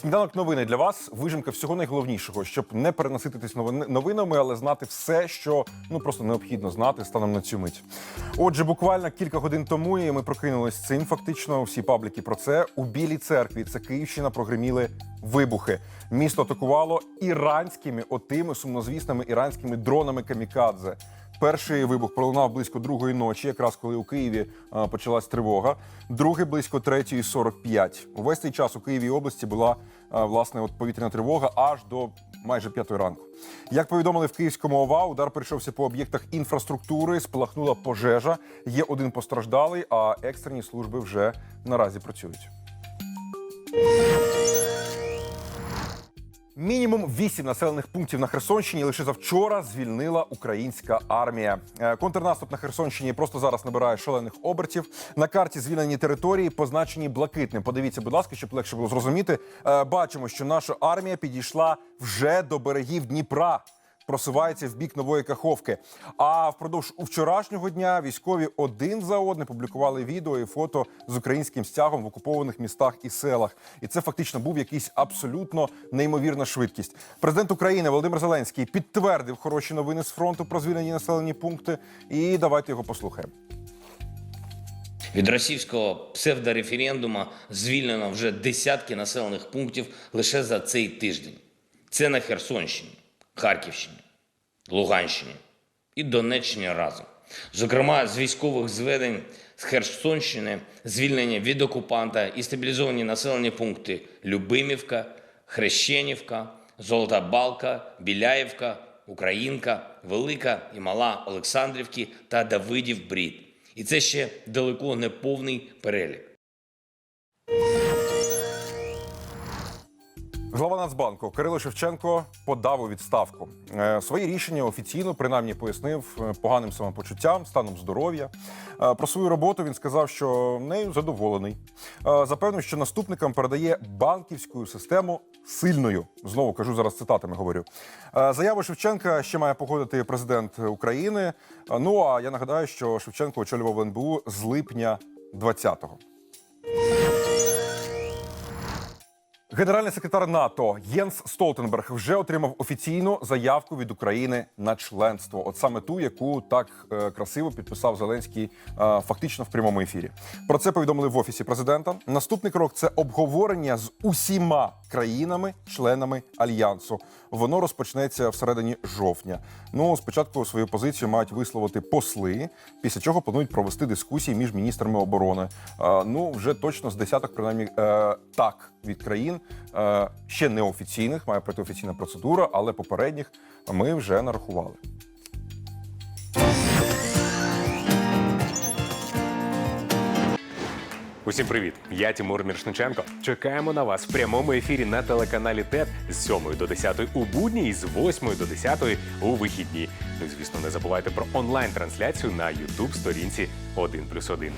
Сніданок новини для вас. Вижимка всього найголовнішого, щоб не перенасититись новинами, але знати все, що ну просто необхідно знати станом на цю мить. Отже, буквально кілька годин тому і ми прокинулись цим. Фактично, всі пабліки про це у Білій церкві. Це Київщина прогреміли вибухи. Місто атакувало іранськими, отими сумнозвісними іранськими дронами камікадзе. Перший вибух пролунав близько другої ночі, якраз коли у Києві а, почалась тривога. Другий близько третьої 45. Увесь цей час у Києві області була а, власне от повітряна тривога аж до майже п'ятої ранку. Як повідомили в Київському ОВА, удар прийшовся по об'єктах інфраструктури, спалахнула пожежа. Є один постраждалий, а екстрені служби вже наразі працюють. Мінімум вісім населених пунктів на Херсонщині лише завчора звільнила українська армія. Е, Контрнаступ на Херсонщині просто зараз набирає шалених обертів. На карті звільнені території позначені блакитним. Подивіться, будь ласка, щоб легше було зрозуміти. Е, Бачимо, що наша армія підійшла вже до берегів Дніпра. Просувається в бік нової каховки. А впродовж вчорашнього дня військові один за одним публікували відео і фото з українським стягом в окупованих містах і селах. І це фактично був якийсь абсолютно неймовірна швидкість. Президент України Володимир Зеленський підтвердив хороші новини з фронту про звільнені населені пункти. І давайте його послухаємо. Від російського псевдореферендума звільнено вже десятки населених пунктів лише за цей тиждень. Це на Херсонщині, Харківщині, Луганщині і Донеччині разом. Зокрема, з військових зведень з Херсонщини звільнення від окупанта і стабілізовані населені пункти Любимівка, Хрещенівка, Золота Балка, Біляєвка, Українка, Велика і Мала Олександрівки та Давидів Брід. І це ще далеко не повний перелік. Глава Нацбанку Кирило Шевченко подав у відставку. Е, Свої рішення офіційно принаймні пояснив е, поганим самопочуттям, станом здоров'я. Е, Про свою роботу він сказав, що нею задоволений. Запевнив, що наступникам передає банківську систему сильною. Знову кажу зараз цитатами. Говорю заяву Шевченка ще має погодити президент України. Ну а я нагадаю, що Шевченко очолював НБУ з липня 20-го. Генеральний секретар НАТО Єнс Столтенберг вже отримав офіційну заявку від України на членство. От саме ту, яку так е, красиво підписав Зеленський е, фактично в прямому ефірі. Про це повідомили в офісі президента. Наступний крок це обговорення з усіма країнами-членами альянсу. Воно розпочнеться всередині жовтня. Ну спочатку свою позицію мають висловити посли, після чого планують провести дискусії між міністрами оборони. Е, ну вже точно з десяток, принаймні так від країн е, ще неофіційних, має пройти офіційна процедура, але попередніх ми вже нарахували. Усім привіт! Я Тимур Міршниченко. Чекаємо на вас в прямому ефірі на телеканалі ТЕТ з 7 до 10 у будні і з 8 до 10 у вихідні. Ну звісно, не забувайте про онлайн-трансляцію на youtube сторінці 1+,1.